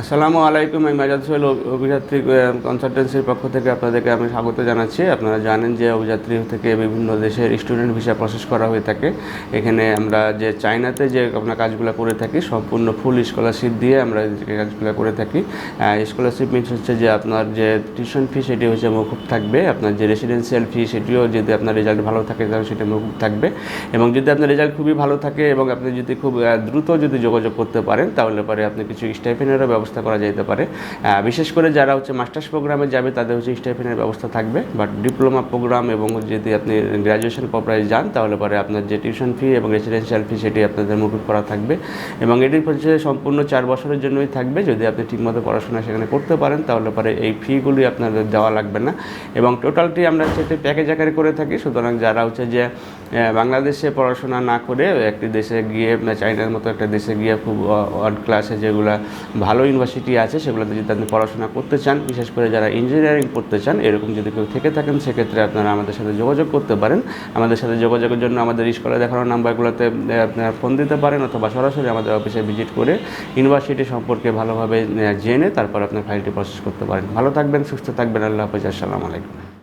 আসসালামু আলাইকুম, আমি মাজাদ সোহেল অভিযাত্রী কনসালটেন্সির পক্ষ থেকে আপনাদেরকে আমি স্বাগত জানাচ্ছি। আপনারা জানেন যে অভিযাত্রী থেকে বিভিন্ন দেশের স্টুডেন্ট ভিসা প্রসেস করা হয়ে থাকে। এখানে আমরা যে চায়নাতে যে আপনার কাজগুলো করে থাকি, সম্পূর্ণ ফুল স্কলারশিপ দিয়ে আমরা কাজগুলো করে থাকি। স্কলারশিপ মিনস হচ্ছে যে আপনার যে টিউশন ফি সেটি হচ্ছে মৌকুব থাকবে। আপনার যে রেসিডেন্সিয়াল ফি সেটিও যদি আপনার রেজাল্ট ভালো থাকে, তাহলে সেটা মৌকুব থাকবে। এবং যদি আপনার রেজাল্ট খুবই ভালো থাকে এবং আপনি যদি খুব দ্রুত যদি যোগাযোগ করতে পারেন, তাহলে পরে আপনি কিছু স্টাইপেনেরও ব্যবস্থা করা যেতে পারে। বিশেষ করে যারা হচ্ছে মাস্টার্স প্রোগ্রামে যাবে, তাদের হচ্ছে স্টাইপেনের ব্যবস্থা থাকবে। বাট ডিপ্লোমা প্রোগ্রাম এবং যদি আপনি গ্র্যাজুয়েশন পর্যায়ে যান, তাহলে পরে আপনার যে টিউশন ফি এবং রেসিডেন্সিয়াল ফি, সেটি আপনাদের মুকুব করা থাকবে। এবং এটি হচ্ছে সম্পূর্ণ চার বছরের জন্যই থাকবে। যদি আপনি ঠিকমতো পড়াশোনা সেখানে করতে পারেন, তাহলে পরে এই ফিগুলি আপনাদের দেওয়া লাগবে না। এবং টোটালটি আমরা সেটি প্যাকেজ আকারে করে থাকি। সুতরাং যারা হচ্ছে যে বাংলাদেশে পড়াশোনা না করে একটি দেশে গিয়ে চাইনার মতো একটা দেশে গিয়ে খুব ওয়ার্ড ক্লাসে যেগুলো ভালো ইউনিভার্সিটি আছে, সেগুলোতে যদি আপনি পড়াশোনা করতে চান, বিশেষ করে যারা ইঞ্জিনিয়ারিং পড়তে চান, এরকম যদি কেউ থেকে থাকেন, সেক্ষেত্রে আপনারা আমাদের সাথে যোগাযোগ করতে পারেন। আমাদের সাথে যোগাযোগের জন্য আমাদের স্কুলে দেখানো নাম্বারগুলোতে আপনারা ফোন দিতে পারেন অথবা সরাসরি আমাদের অফিসে ভিজিট করে ইউনিভার্সিটি সম্পর্কে ভালোভাবে জেনে তারপর আপনার ফাইলটি প্রসেস করতে পারেন। ভালো থাকবেন, সুস্থ থাকবেন। আল্লাহ হাফেজ। আসসালামু আলাইকুম।